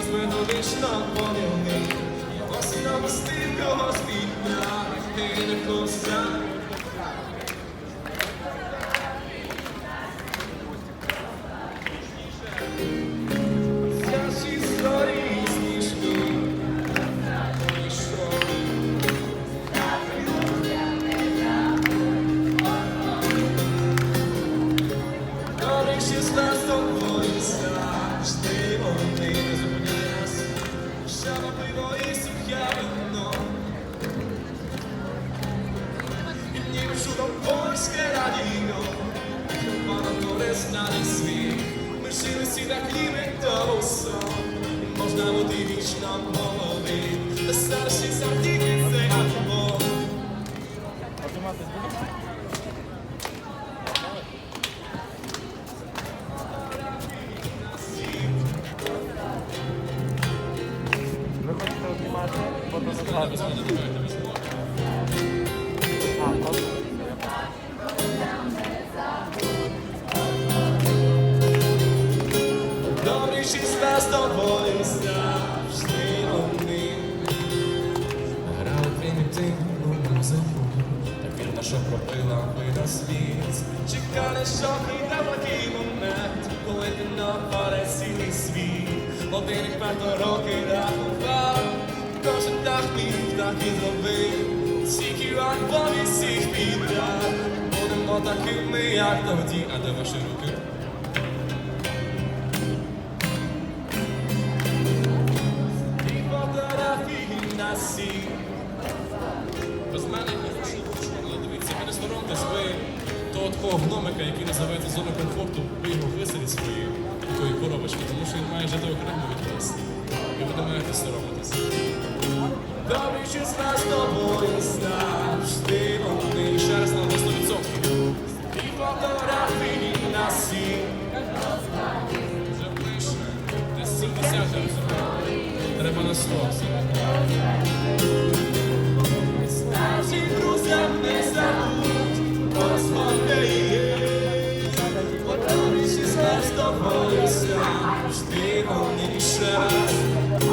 через вічно помилки. Я осінь пустив когось підняв, ти не коса. Наші історії сніжки, Чудом польське радіо. Воно корисний світ. Ми жили всі так ніби то сон. Можна бути вічно молоді. Та старші завдяки це альбом. Ви хочете обнімати фотосессію? А, Шіста з тобою завжди вони. Грали примітивну музику, так вірно, що пробила вида світ. Чекали, що прийде такий момент, коли ти нападе цілий світ. Один і п'ято роки рахував, кожен так міг, так і зробив. Стільки альбомів всіх підряд, будемо такими, як тоді, а де ваші руки? На сі. Без мене не хочу, але дивіться, ви не соромтесь, ви того такого гномика, який називається зона комфорту, ви його виселіть свої такої коробочки, тому що він має жити окремо від вас. І ви не маєте соромитись. Добрий час з тобою завжди вони ще раз на 100%. І фотографії на сі. Вже пише, десь 70 я розумію. 100. Наші друзям не забудь, посмотри. Подорожі з тобою завжди вони ще